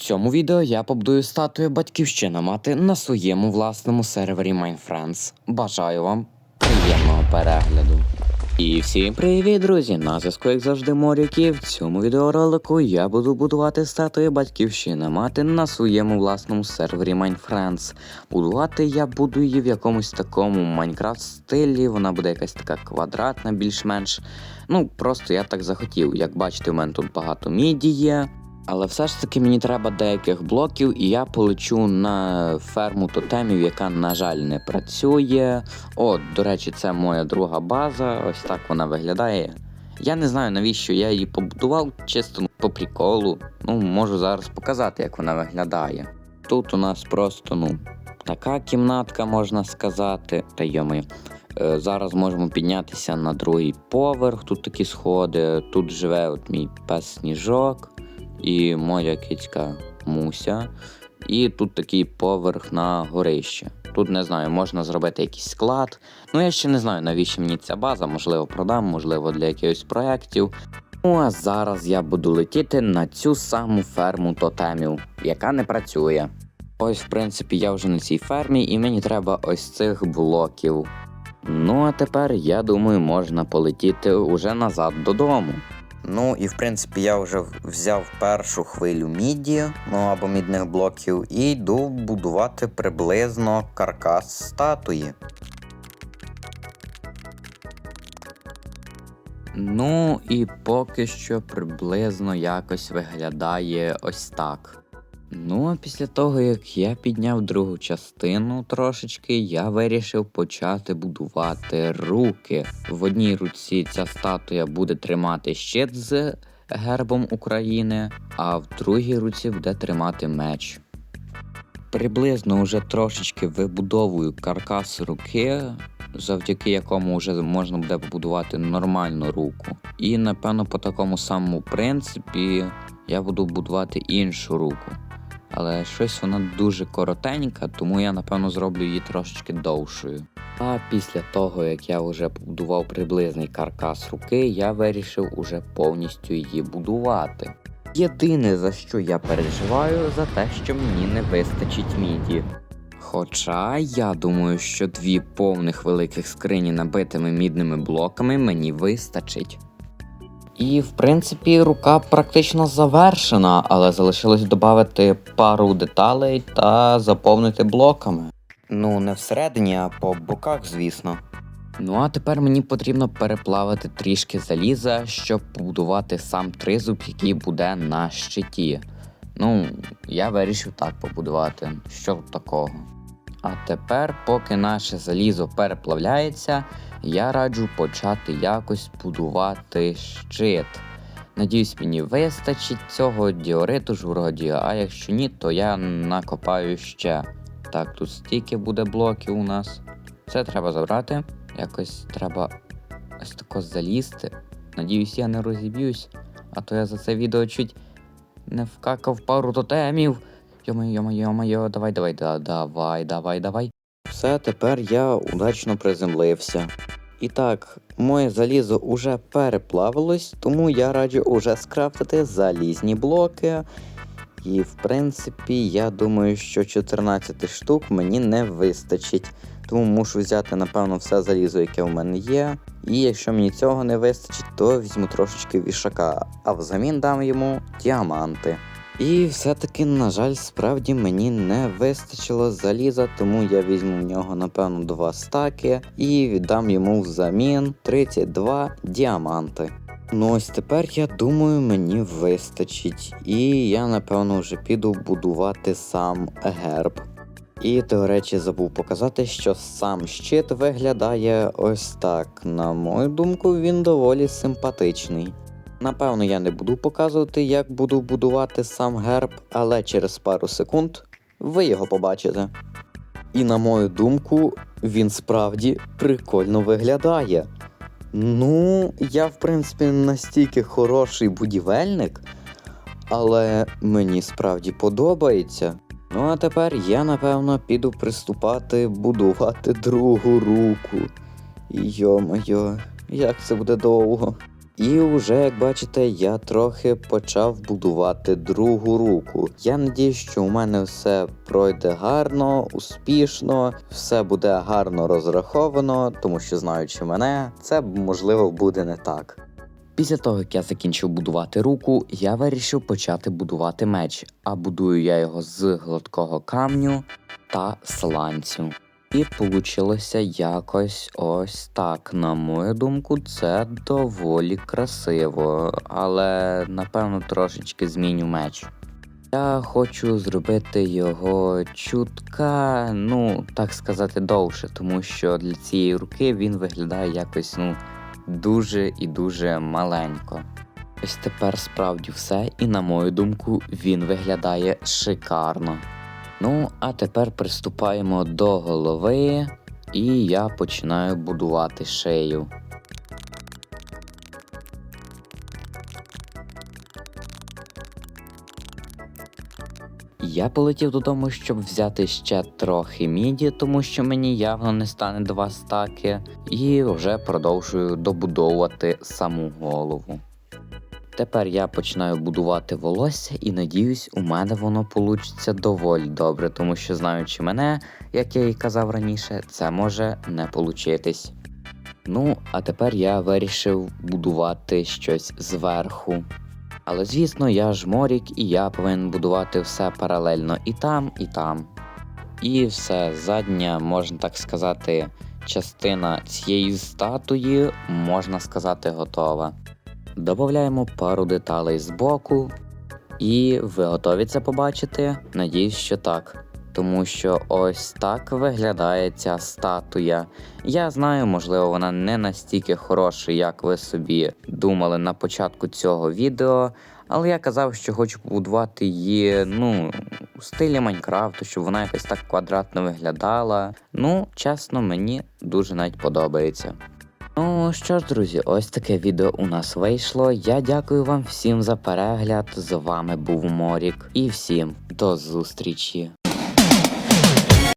цьому відео я побудую статую батьківщина мати на своєму власному сервері MindFriends. Бажаю вам приємного перегляду. І всім привіт, друзі! На зв'язку, як завжди, Моряки. В цьому відеоролику я буду будувати статую батьківщина мати на своєму власному сервері MindFriends. Будувати я буду її в якомусь такому Майнкрафт стилі. Вона буде якась така квадратна, більш-менш. Ну, просто я так захотів. Як бачите, у мене тут багато міді є. Але все ж таки мені треба деяких блоків, і я полечу на ферму тотемів, яка, на жаль, не працює. О, до речі, це моя друга база. Ось так вона виглядає. Я не знаю, навіщо я її побудував, чисто по приколу. Ну, можу зараз показати, як вона виглядає. Тут у нас просто, ну, така кімнатка, можна сказати. Та йомаю. Е, Зараз можемо піднятися на другий поверх. Тут такі сходи. Тут живе от мій пес сніжок і моя кицька Муся. І тут такий поверх на горище. Тут не знаю, можна зробити якийсь склад. Ну я ще не знаю, навіщо мені ця база, можливо, продам, можливо, для якихось проєктів. Ну а зараз я буду летіти на цю саму ферму тотемів, яка не працює. Ось, в принципі, я вже на цій фермі, і мені треба ось цих блоків. Ну а тепер я думаю, можна полетіти уже назад додому. Ну і в принципі я вже взяв першу хвилю міді, ну або мідних блоків, і йду будувати приблизно каркас статуї. Ну і поки що приблизно якось виглядає ось так. Ну, а після того, як я підняв другу частину трошечки, я вирішив почати будувати руки. В одній руці ця статуя буде тримати щит з гербом України, а в другій руці буде тримати меч. Приблизно вже трошечки вибудовую каркас руки, завдяки якому вже можна буде побудувати нормальну руку. І напевно по такому самому принципі я буду будувати іншу руку. Але щось вона дуже коротенька, тому я напевно зроблю її трошечки довшою. А після того, як я вже побудував приблизний каркас руки, я вирішив уже повністю її будувати. Єдине за що я переживаю, за те, що мені не вистачить міді. Хоча я думаю, що дві повних великих скрині набитими мідними блоками мені вистачить. І, в принципі, рука практично завершена, але залишилось додати пару деталей та заповнити блоками. Ну, не всередині, а по боках, звісно. Ну а тепер мені потрібно переплавити трішки заліза, щоб побудувати сам тризуб, який буде на щиті. Ну, я вирішив так побудувати. Що такого? А тепер, поки наше залізо переплавляється, я раджу почати якось будувати щит. Надіюсь, мені вистачить цього діориту ж вроді, а якщо ні, то я накопаю ще. Так, тут стільки буде блоків у нас. Це треба забрати. Якось треба ось тако залізти. Надіюсь, я не розіб'юсь, а то я за це відео чуть не вкакав пару тотемів. Йо-моє, йо-моє, йо-моє, давай, давай, да, давай, давай, давай. Все, тепер я удачно приземлився. І так, моє залізо уже переплавилось, тому я раджу уже скрафтити залізні блоки. І в принципі, я думаю, що 14 штук мені не вистачить. Тому мушу взяти, напевно, все залізо, яке в мене є. І якщо мені цього не вистачить, то візьму трошечки вішака, а взамін дам йому діаманти. І все-таки, на жаль, справді мені не вистачило заліза, тому я візьму в нього, напевно, два стаки і віддам йому взамін 32 діаманти. Ну ось тепер я думаю, мені вистачить. І я, напевно, вже піду будувати сам герб. І, до речі, забув показати, що сам щит виглядає ось так. На мою думку, він доволі симпатичний. Напевно, я не буду показувати, як буду будувати сам герб, але через пару секунд ви його побачите. І на мою думку, він справді прикольно виглядає. Ну, я, в принципі, настільки хороший будівельник, але мені справді подобається. Ну а тепер я, напевно, піду приступати будувати другу руку. Йо-моє, як це буде довго. І вже, як бачите, я трохи почав будувати другу руку. Я надію, що у мене все пройде гарно, успішно, все буде гарно розраховано, тому що знаючи мене, це можливо буде не так. Після того, як я закінчив будувати руку, я вирішив почати будувати меч, а будую я його з гладкого камню та сланцю. І получилося якось ось так. На мою думку, це доволі красиво, але напевно трошечки зміню меч. Я хочу зробити його чутка, ну так сказати, довше, тому що для цієї руки він виглядає якось ну дуже і дуже маленько. Ось тепер справді все, і на мою думку, він виглядає шикарно. Ну, а тепер приступаємо до голови, і я починаю будувати шею. Я полетів додому, щоб взяти ще трохи міді, тому що мені явно не стане два стаки, і вже продовжую добудовувати саму голову. Тепер я починаю будувати волосся і надіюсь, у мене воно получиться доволі добре, тому що знаючи мене, як я і казав раніше, це може не получитись. Ну, а тепер я вирішив будувати щось зверху. Але звісно, я ж морік і я повинен будувати все паралельно і там, і там. І все, задня, можна так сказати, частина цієї статуї, можна сказати, готова. Додаємо пару деталей з боку, і ви готові це побачити? Надіюсь, що так. Тому що ось так виглядає ця статуя. Я знаю, можливо, вона не настільки хороша, як ви собі думали на початку цього відео. Але я казав, що хочу побудувати її, ну, у стилі Майнкрафту, щоб вона якось так квадратно виглядала. Ну, чесно, мені дуже навіть подобається. Ну що ж, друзі, ось таке відео у нас вийшло. Я дякую вам всім за перегляд. З вами був Морік і всім до зустрічі.